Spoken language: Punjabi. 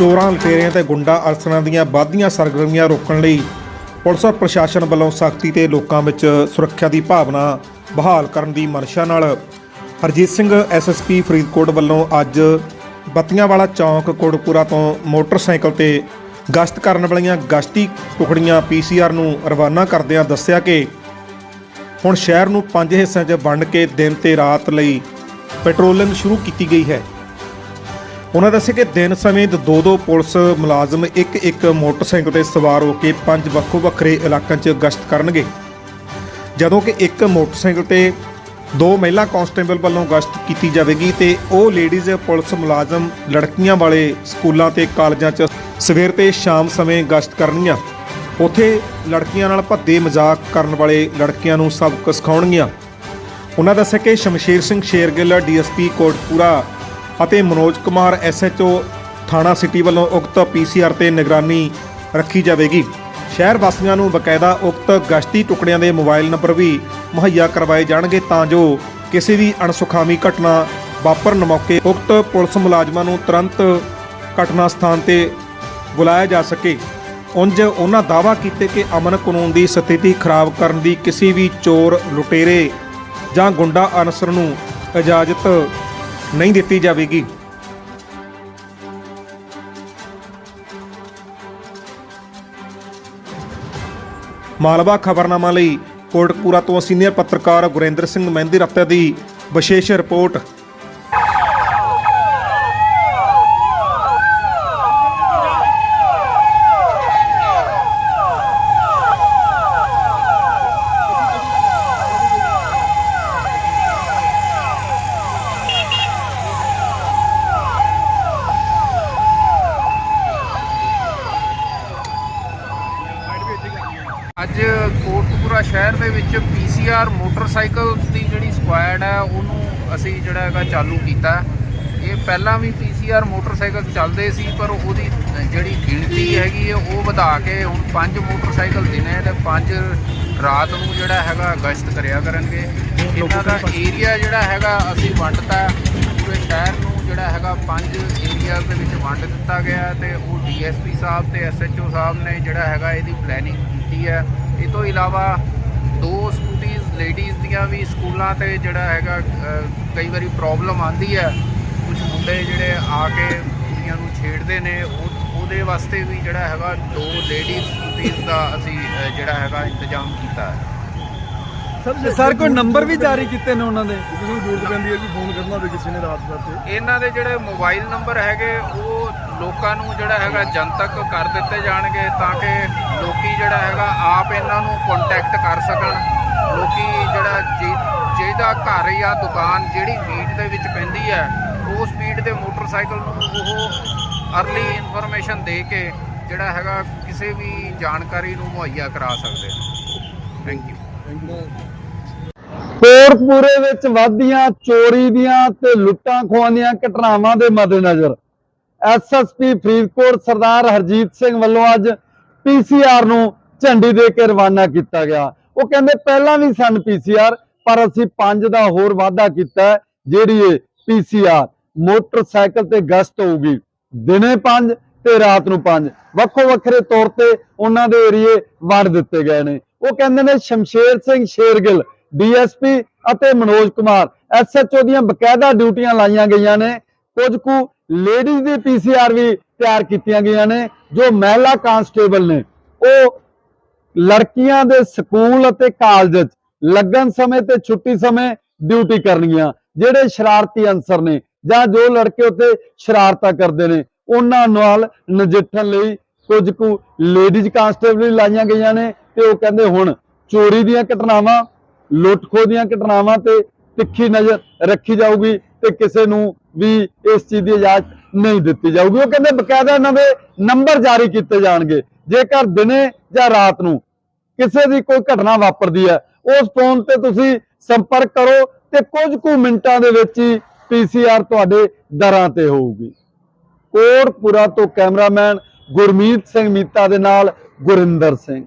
ਚੋਰਾਂ, ਲਟੇਰਿਆਂ ਤੇ ਗੁੰਡਾ ਅਰਸਨਾਂ ਦੀਆਂ ਵੱਧਦੀਆਂ ਸਰਗਰਮੀਆਂ ਰੋਕਣ ਲਈ ਪੁਲਿਸ ਪ੍ਰਸ਼ਾਸਨ ਵੱਲੋਂ ਸਖਤੀ ਤੇ ਲੋਕਾਂ ਵਿੱਚ ਸੁਰੱਖਿਆ ਦੀ ਭਾਵਨਾ ਬਹਾਲ ਕਰਨ ਦੀ ਮਨਸ਼ਾ ਨਾਲ ਹਰਜੀਤ ਸਿੰਘ ਐਸਐਸਪੀ ਫਰੀਦਕੋਟ ਵੱਲੋਂ ਅੱਜ ਬੱਤੀਆਂ ਵਾਲਾ ਚੌਂਕ ਕੋਟਪੂਰਾ ਤੋਂ ਮੋਟਰਸਾਈਕਲ ਤੇ ਗਸ਼ਤ ਕਰਨ ਵਾਲੀਆਂ ਗਸ਼ਤੀ ਟੁਕੜੀਆਂ ਪੀਸੀਆਰ ਨੂੰ ਰਵਾਨਾ ਕਰਦਿਆਂ ਦੱਸਿਆ ਕਿ ਹੁਣ ਸ਼ਹਿਰ ਨੂੰ ਪੰਜ ਹਿੱਸਿਆਂ 'ਚ ਵੰਡ ਕੇ ਦਿਨ ਤੇ ਰਾਤ ਲਈ ਪੈਟਰੋਲਿੰਗ ਸ਼ੁਰੂ ਕੀਤੀ ਗਈ ਹੈ। ਉਹਨਾਂ ਦੱਸਿਆ ਕਿ ਦਿਨ ਸਮੇਂ ਦੋ ਦੋ ਪੁਲਿਸ ਮੁਲਾਜ਼ਮ ਇੱਕ ਇੱਕ ਮੋਟਰਸਾਈਕਲ ਤੇ ਸਵਾਰ ਹੋ ਕੇ ਪੰਜ ਵੱਖੋ ਵੱਖਰੇ ਇਲਾਕਿਆਂ 'ਚ ਗਸ਼ਤ ਕਰਨਗੇ। ਜਦੋਂ ਕਿ ਇੱਕ ਮੋਟਰਸਾਈਕਲ ਤੇ ਦੋ ਮਹਿਲਾ ਕਾਂਸਟੇਬਲ ਵੱਲੋਂ ਗਸ਼ਤ ਕੀਤੀ ਜਾਵੇਗੀ ਤੇ ਉਹ ਲੇਡੀਜ਼ ਪੁਲਿਸ ਮੁਲਾਜ਼ਮ ਲੜਕੀਆਂ ਵਾਲੇ ਸਕੂਲਾਂ ਤੇ ਕਾਲਜਾਂ 'ਚ ਸਵੇਰ ਤੇ ਸ਼ਾਮ ਸਮੇਂ ਗਸ਼ਤ ਕਰਨਗੀਆਂ। ਉਥੇ ਲੜਕੀਆਂ ਨਾਲ ਭੱਦੇ ਮਜ਼ਾਕ ਕਰਨ ਵਾਲੇ ਲੜਕੀਆਂ ਨੂੰ ਸਬਕ ਸਿਖਾਉਣਗੀਆਂ। ਉਹਨਾਂ ਦੱਸਿਆ ਕਿ ਸ਼ਮਸ਼ੀਰ ਸਿੰਘ ਸ਼ੇਰਗਿੱਲ, ਡੀਐਸਪੀ ਕੋਟਪੂਰਾ ਅਤੇ ਮਨੋਜ ਕੁਮਾਰ ਐਸਐਚਓ ਥਾਣਾ ਸਿਟੀ ਵੱਲੋਂ ਉਕਤ ਪੀਸੀਆਰ ਤੇ ਨਿਗਰਾਨੀ ਰੱਖੀ ਜਾਵੇਗੀ। ਸ਼ਹਿਰ ਵਾਸੀਆਂ ਨੂੰ ਬਕਾਇਦਾ ਉਕਤ ਗਸ਼ਤੀ ਟੁਕੜਿਆਂ ਦੇ ਮੋਬਾਈਲ ਨੰਬਰ ਵੀ ਮੁਹੱਈਆ ਕਰਵਾਏ ਜਾਣਗੇ ਤਾਂ ਜੋ ਕਿਸੇ ਵੀ ਅਣਸੁਖਾਵੀ ਘਟਨਾ ਵਾਪਰਨ ਮੌਕੇ ਉਕਤ ਪੁਲਿਸ ਮੁਲਾਜ਼ਮਾਂ ਨੂੰ ਤੁਰੰਤ ਘਟਨਾ ਸਥਾਨ ਤੇ ਬੁਲਾਇਆ ਜਾ ਸਕੇ। ਉਂਝ ਉਹਨਾਂ ਦਾਅਵਾ ਕੀਤੇ ਕਿ ਅਮਨ ਕਾਨੂੰਨ ਦੀ ਸਥਿਤੀ ਖਰਾਬ ਕਰਨ ਦੀ ਕਿਸੇ ਵੀ ਚੋਰ, ਲੁਟੇਰੇ ਜਾਂ ਗੁੰਡਾ ਅਨਸਰ ਨੂੰ ਇਜਾਜ਼ਤ ਨਹੀਂ ਦਿੱਤੀ ਜਾਵੇਗੀ। ਮਾਲਵਾ ਖਬਰਨਾਮਾ ਲਈ ਕੋਟਕਪੂਰਾ ਤੋਂ ਸੀਨੀਅਰ ਪੱਤਰਕਾਰ ਗੁਰਿੰਦਰ ਸਿੰਘ ਮਹਿੰਦੀ ਰੱਤਾ ਦੀ ਵਿਸ਼ੇਸ਼ ਰਿਪੋਰਟ। ਅੱਜ ਸ਼ਹਿਰ ਦੇ ਵਿੱਚ ਪੀਸੀਆਰ ਮੋਟਰਸਾਈਕਲ ਦੀ ਜਿਹੜੀ ਸਕੁਐਡ ਹੈ, ਉਹਨੂੰ ਅਸੀਂ ਜਿਹੜਾ ਹੈਗਾ ਚਾਲੂ ਕੀਤਾ। ਇਹ ਪਹਿਲਾਂ ਵੀ ਪੀਸੀਆਰ ਮੋਟਰਸਾਈਕਲ ਚੱਲਦੇ ਸੀ, ਪਰ ਉਹਦੀ ਜਿਹੜੀ ਗਿਣਤੀ ਹੈਗੀ ਹੈ, ਉਹ ਵਧਾ ਕੇ ਹੁਣ ਪੰਜ ਮੋਟਰਸਾਈਕਲ ਦਿਨੇ ਤੇ ਪੰਜ ਰਾਤ ਨੂੰ ਜਿਹੜਾ ਹੈਗਾ ਗਸ਼ਤ ਕਰਿਆ ਕਰਨਗੇ। ਇਹਨਾਂ ਦਾ ਏਰੀਆ ਜਿਹੜਾ ਹੈਗਾ ਅਸੀਂ ਵੰਡਤਾ ਪੂਰੇ ਸ਼ਹਿਰ ਨੂੰ ਜਿਹੜਾ ਹੈਗਾ ਪੰਜ ਏਰੀਆ ਦੇ ਵਿੱਚ ਵੰਡ ਦਿੱਤਾ ਗਿਆ ਹੈ ਤੇ ਉਹ ਡੀਐਸਪੀ ਸਾਹਿਬ ਤੇ ਐਸਐਚਓ ਸਾਹਿਬ ਨੇ ਜਿਹੜਾ ਹੈਗਾ ਇਹਦੀ ਪਲੈਨਿੰਗ ਕੀਤੀ ਹੈ। ਇਹ ਤੋਂ ਇਲਾਵਾ ਦੋ ਸਕੂਟੀਜ਼ ਲੇਡੀਜ਼ ਦੀਆਂ ਵੀ ਸਕੂਲਾਂ ਤੇ ਜਿਹੜਾ ਹੈਗਾ ਕਈ ਵਾਰੀ ਪ੍ਰੋਬਲਮ ਆਂਦੀ ਹੈ। ਕੁਝ ਮੁੰਡੇ ਜਿਹੜੇ ਆ ਕੇ ਕੁੜੀਆਂ ਨੂੰ ਛੇੜਦੇ ਨੇ ਉਹ ਉਹਦੇ ਵਾਸਤੇ ਵੀ ਜਿਹੜਾ ਹੈਗਾ ਦੋ ਲੇਡੀਜ਼ ਸਕੂਟੀਜ਼ ਦਾ ਅਸੀਂ ਜਿਹੜਾ ਹੈਗਾ ਇੰਤਜ਼ਾਮ ਕੀਤਾ ਹੈ। ਸਰ ਕੋਈ ਨੰਬਰ ਵੀ ਜਾਰੀ ਕੀਤੇ ਨੇ ਉਹਨਾਂ ਦੇ? ਕਿਸੇ ਨੂੰ ਜ਼ਰੂਰਤ ਪੈਂਦੀ ਹੈ ਕਿ ਫੋਨ ਕਰਨਾ ਹੋਵੇ ਕਿਸੇ ਨੇ ਰਾਤ ਰਾਤੇ ਇਹਨਾਂ ਦੇ ਜਿਹੜੇ ਮੋਬਾਈਲ ਨੰਬਰ ਹੈਗੇ ਉਹ ਲੋਕਾਂ ਨੂੰ ਜਿਹੜਾ ਹੈਗਾ ਜਨਤਕ ਕਰ ਦਿੱਤੇ ਜਾਣਗੇ ਤਾਂ ਕਿ ਲੋਕੀ ਜਿਹੜਾ ਹੈਗਾ ਆਪ ਇਹਨਾਂ ਨੂੰ ਕੰਟੈਕਟ ਕਰ ਸਕਣ। ਲੋਕੀ ਜਿਹੜਾ ਜਿਹਦਾ ਘਰ ਜਾਂ ਦੁਕਾਨ ਜਿਹੜੀ ਬੀਟ ਦੇ ਵਿੱਚ ਪੈਂਦੀ ਹੈ, ਉਸ ਸਪੀਡ ਦੇ ਮੋਟਰਸਾਈਕਲ ਨੂੰ ਉਹ ਅਰਲੀ ਇਨਫੋਰਮੇਸ਼ਨ ਦੇ ਕੇ ਜਿਹੜਾ ਹੈਗਾ ਕਿਸੇ ਵੀ ਜਾਣਕਾਰੀ ਨੂੰ ਮੁਹੱਈਆ ਕਰਾ ਸਕਦੇ ਨੇ। ਥੈਂਕ ਯੂ ਕੋਟਪੂਰੇ ਵਿੱਚ ਵਾਧੀਆਂ ਚੋਰੀ ਦੀਆਂ ਤੇ ਲੁੱਟਾਂ ਖੋਹਾਂ ਦੀਆਂ ਘਟਨਾਵਾਂ ਦੇ ਮੱਦੇਨਜ਼ਰ ਐਸਐਸਪੀ ਫਰੀਦਕੋਟ ਸਰਦਾਰ ਹਰਜੀਤ ਸਿੰਘ ਵੱਲੋਂ ਅੱਜ ਪੀਸੀਆਰ ਨੂੰ ਝੰਡੀ ਦੇ ਕੇ ਰਵਾਨਾ ਕੀਤਾ ਗਿਆ। ਉਹ ਕਹਿੰਦੇ ਪਹਿਲਾਂ ਵੀ ਸਨ ਪੀਸੀਆਰ ਪਰ ਅਸੀਂ ਪੰਜ ਦਾ ਹੋਰ ਵਾਅਦਾ ਕੀਤਾ ਜਿਹੜੀ ਇਹ ਪੀਸੀਆਰ ਮੋਟਰਸਾਈਕਲ ਤੇ ਗਸ਼ਤ ਹੋਊਗੀ। ਦਿਨੇ ਪੰਜ ਤੇ ਰਾਤ ਨੂੰ ਪੰਜ। ਵੱਖੋ ਵੱਖਰੇ ਤੌਰ ਤੇ ਉਹਨਾਂ ਦੇ ਏਰੀਏ ਵੰਡ ਦਿੱਤੇ ਗਏ ਨੇ। ਉਹ ਕਹਿੰਦੇ ਨੇ ਸ਼ਮਸ਼ੇਰ ਸਿੰਘ ਸ਼ੇਰਗਿੱਲ ਡੀਐਸਪੀ ਅਤੇ ਮਨੋਜ ਕੁਮਾਰ ਐਸਐਚਓ ਦੀਆਂ ਬਕਾਇਦਾ ਡਿਊਟੀਆਂ ਲਾਈਆਂ ਗਈਆਂ ਨੇ। ਕੁਝ ਕੁ ਲੇਡੀਜ਼ ਦੀ ਪੀਸੀਆਰ ਵੀ ਤਿਆਰ ਕੀਤੀਆਂ ਗਈਆਂ ਨੇ, ਜੋ ਮਹਿਲਾ ਕਾਂਸਟੇਬਲ ਨੇ। ਉਹ ਲੜਕੀਆਂ ਦੇ ਸਕੂਲ ਅਤੇ ਕਾਲਜ ਲੱਗਣ ਸਮੇਂ ਤੇ ਛੁੱਟੀ ਸਮੇਂ ਡਿਊਟੀ ਕਰਨਗੀਆਂ ਜਿਹੜੇ ਸ਼ਰਾਰਤੀ ਅਨਸਰ ਨੇ ਜਾਂ ਜੋ ਲੜਕੇ ਉੱਤੇ ਸ਼ਰਾਰਤਾਂ ਕਰਦੇ ਨੇ, ਉਹਨਾਂ ਨਾਲ ਨਜਿੱਠਣ ਲਈ ਕੁਝ ਕੁ ਲੇਡੀਜ਼ ਕਾਂਸਟੇਬਲ ਵੀ ਲਾਈਆਂ ਗਈਆਂ ਨੇ ਤੇ ਉਹ ਕਹਿੰਦੇ ਹੁਣ ਚੋਰੀ ਦੀਆਂ ਘਟਨਾਵਾਂ, ਲੁੱਟ ਖੋਹ ਦੀਆਂ ਘਟਨਾਵਾਂ ਤੇ ਤਿੱਖੀ ਨਜ਼ਰ ਰੱਖੀ ਜਾਊਗੀ ਤੇ ਕਿਸੇ ਨੂੰ ਵੀ ਇਸ ਚੀਜ਼ ਦੀ ਇਜਾਜ਼ਤ ਨਹੀਂ ਦਿੱਤੀ ਜਾਊਗੀ। ਉਹ ਕਹਿੰਦੇ ਬਕਾਇਦਾ ਨਵੇਂ ਨੰਬਰ ਜਾਰੀ ਕੀਤੇ ਜਾਣਗੇ। ਜੇਕਰ ਦਿਨੇ ਜਾਂ ਰਾਤ ਨੂੰ ਕਿਸੇ ਦੀ ਕੋਈ ਘਟਨਾ ਵਾਪਰਦੀ ਹੈ, ਉਸ ਫੋਨ ਤੇ ਤੁਸੀਂ ਸੰਪਰਕ ਕਰੋ ਤੇ ਕੁਝ ਕੁ ਮਿੰਟਾਂ ਦੇ ਵਿੱਚ ਹੀ ਪੀਸੀਆਰ ਤੁਹਾਡੇ ਦਰਾਂ ਤੇ ਹੋਊਗੀ। ਕੋਟਪੁਰਾ ਤੋਂ ਕੈਮਰਾਮੈਨ ਗੁਰਮੀਤ ਸਿੰਘ ਮੀਤਾ ਦੇ ਨਾਲ ਗੁਰਿੰਦਰ ਸਿੰਘ।